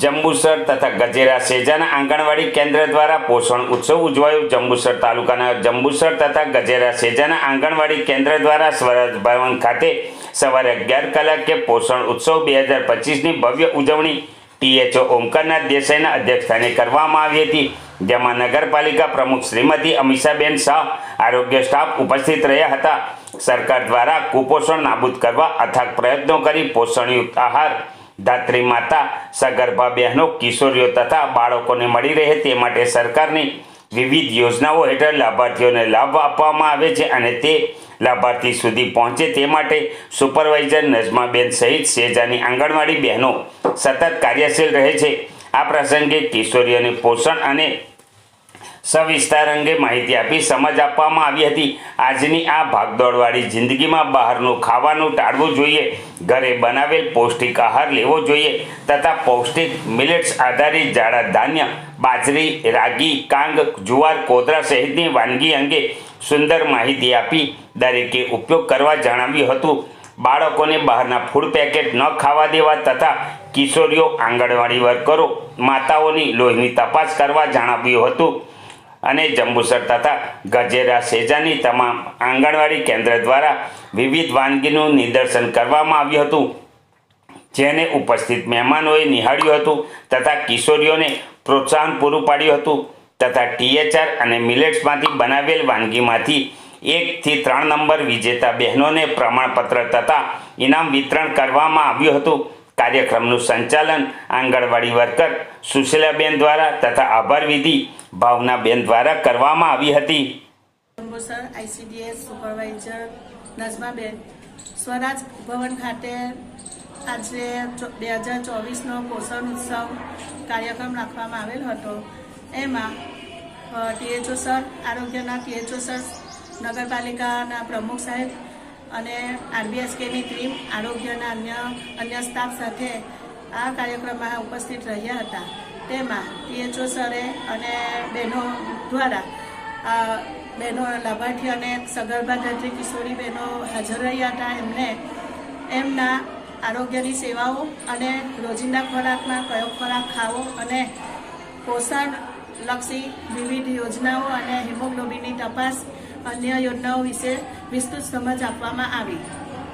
જંબુસર તથા ગજેરા સેજાના આંગણવાડી કેન્દ્ર દ્વારા પોષણ ઉત્સવ ઉજવાયો. જંબુસર તાલુકાના જંબુસર તથા ગજેરા સેજાના આંગણવાડી કેન્દ્ર દ્વારા સ્વરાજ ભવન ખાતે સવારે અગિયાર કલાકે પોષણ ઉત્સવ બે હજાર પચીસની ભવ્ય ઉજવણી ટીએચઓ ઓમકારનાથ દેસાઈના અધ્યક્ષસ્થાને કરવામાં આવી હતી. જેમાં નગરપાલિકા પ્રમુખ શ્રીમતી અમીષાબેન શાહ આરોગ્ય સ્ટાફ ઉપસ્થિત રહ્યા હતા. સરકાર દ્વારા કુપોષણ નાબૂદ કરવા અથાગ પ્રયત્નો કરી પોષણયુક્ત આહાર ધાત્રી માતા, સગર્ભા બહેનો, કિશોરીઓ તથા બાળકોને મળી રહે તે માટે સરકારની વિવિધ યોજનાઓ હેઠળ લાભાર્થીઓને લાભ આપવામાં આવે છે અને તે લાભાર્થી સુધી પહોંચે તે માટે સુપરવાઇઝર નજમાબેન સહિત સેજાની આંગણવાડી બહેનો સતત કાર્યશીલ રહે છે. આ પ્રસંગે કિશોરીઓને પોષણ અને સવિસ્તાર અંગે માહિતી આપી સમજ આપવામાં આવી હતી. આજની આ ભાગદોડવાળી જિંદગીમાં બહારનું ખાવાનું ટાળવું જોઈએ. ઘરે બનાવેલ પૌષ્ટિક આહાર લેવો જોઈએ તથા પૌષ્ટિક મિલેટ્સ આધારિત જાડા ધાન્ય, બાજરી, રાગી, કાંગ, જુવાર, કોદરા સહિતની વાનગી અંગે સુંદર માહિતી આપી દરેકે ઉપયોગ કરવા જણાવ્યું હતું. બાળકોને બહારના ફૂડ પેકેટ ન ખાવા દેવા તથા કિશોરીઓ આંગણવાડી વર્કરો માતાઓની લોહીની તપાસ કરવા જણાવ્યું હતું. અને જંબુસર તથા ગજેરા સેજાની તમામ આંગણવાડી કેન્દ્ર દ્વારા વિવિધ વાનગીનું નિદર્શન કરવામાં આવ્યું હતું. જેને ઉપસ્થિત મહેમાનોએ નિહાળ્યું હતું તથા કિશોરીઓને પ્રોત્સાહન પૂરું પાડ્યું હતું તથા ટીએચઆર અને મિલેટ્સમાંથી બનાવેલ વાનગીમાંથી એકથી ત્રણ નંબર વિજેતા બહેનોને પ્રમાણપત્ર તથા ઇનામ વિતરણ કરવામાં આવ્યું હતું. કાર્યક્રમનું સંચાલન આંગણવાડી વર્કર સુશીલાબેન દ્વારા તથા આભાર વિધિ ભાવનાબેન દ્વારા કરવામાં આવી હતી. આઈસીડીએસ સુપરવાઇઝર નજમાબેન, સ્વરાજ ભવન ખાતે આજે બે હજાર ચોવીસનો પોષણ ઉત્સવ કાર્યક્રમ રાખવામાં આવેલ હતો. એમાં ટીએચઓ સર, આરોગ્યના ટીએચઓ સર, નગરપાલિકાના પ્રમુખ સાહેબ અને આરબીએસકેની ટીમ, આરોગ્યના અન્ય અન્ય સ્ટાફ સાથે આ કાર્યક્રમમાં ઉપસ્થિત રહ્યા હતા. તેમાં પીએચઓ સરે અને બહેનો દ્વારા આ બહેનો લાભાર્થી અને સગર્ભા ધરતી કિશોરી બહેનો હાજર રહ્યા હતા. એમને એમના આરોગ્યની સેવાઓ અને રોજિંદા ખોરાકમાં કયો ખોરાક ખાવો અને પોષણ લક્ષી વિવિધ યોજનાઓ અને હિમોગ્લોબિનની તપાસ અન્ય યોજનાઓ વિશે વિસ્તૃત સમજ આપવામાં આવી.